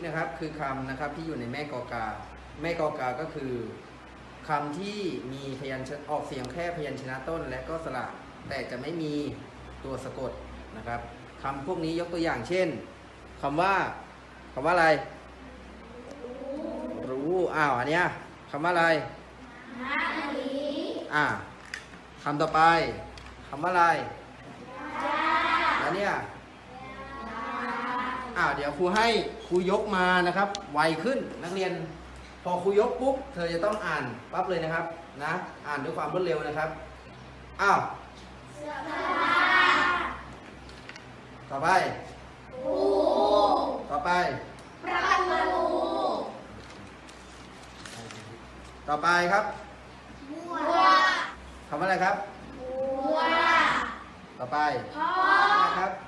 คือคำนะครับที่อยู่ในแม่กอกา แม่กอกาก็คือคำที่มีพยัญชนะออกเสียงแค่พยัญชนะต้น และก็สระแต่จะไม่มีตัวสะกดนะครับคำพวกนี้ยกตัวอย่างเช่นคำว่าคำว่าอะไร รู้อ้าวอันเนี้ยคำว่าอะไรอ่าคำต่อไปคำว่าอะไรแล้วเนี่ย อ้าวเดี๋ยวครูให้ครูยกมานะครับ ไวขึ้นนักเรียน พอครูยกปุ๊บเธอจะต้องอ่านปั๊บเลยนะครับนะอ่านด้วยความรวดเร็วนะครับอ้าวต่อไปต่อไปต่อไปครับคำว่าอะไรครับต่อไปอะไรครับแล้ว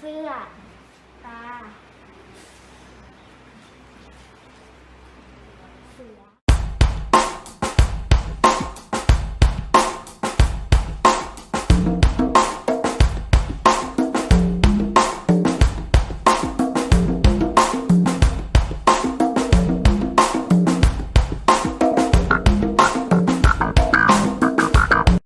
เสื้อตา